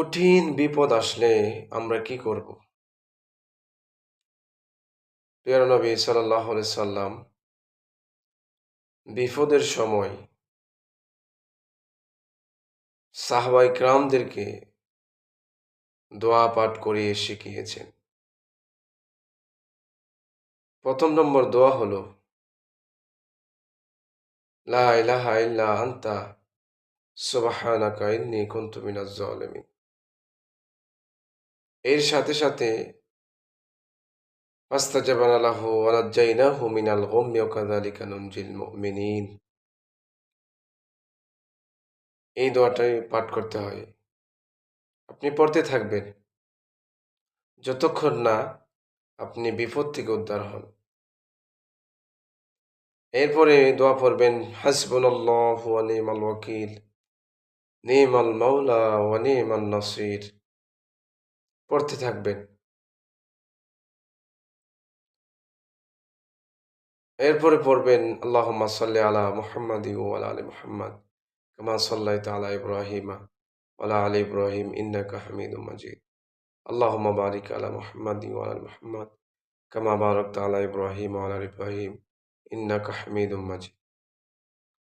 কঠিন বিপদ আসলে আমরা কি করব? প্রিয় নবী সাল্লাহ সাল্লাম, বিপদের সময় সাহবাই ক্রামদেরকে দোয়া পাঠ করিয়ে শিখিয়েছেন। প্রথম নম্বর দোয়া হলো, লা ইলাহা ইল্লা আন্তা, সুবহানাকা ইন্নী কুনতু মিনাজ জালিমিন এর সাথে সাথে ফাস্তাজাবানা লাহু ওয়া নাজ্জাইনাহু মিনাল গাম্মি ওয়া কাযালিকা নুনজিল এই দোয়াটাই পাঠ করতে হয়। আপনি পড়তে থাকবেন। যতক্ষণ না আপনি বিপদ থেকে উদ্ধার হন। এরপরে দোয়া পড়বেন, হাসবুনাল্লাহু ওয়া নি'মাল ওয়াকিল। নি'মাল মাওলা ওয়া নি'মান নাসির। পড়তে থাকবেন। এরপরে পড়বেন, আল্লাহুম্মা সাল্লি আলা মুহাম্মাদি আলা আলি মুহাম্মাদ কামা সাল্লাইতা আলা ইব্রাহিমা আলা আলি ইব্রাহিম ইন্নাকা হামিদুম মাজিদ। আল্লাহুম্মা বারিক আলা মুহাম্মাদি আলা মুহাম্মাদ কামা বারাকতা আলা ইব্রাহিম আলা ইব্রাহিম ইন্নাকা হামিদুম মাজিদ।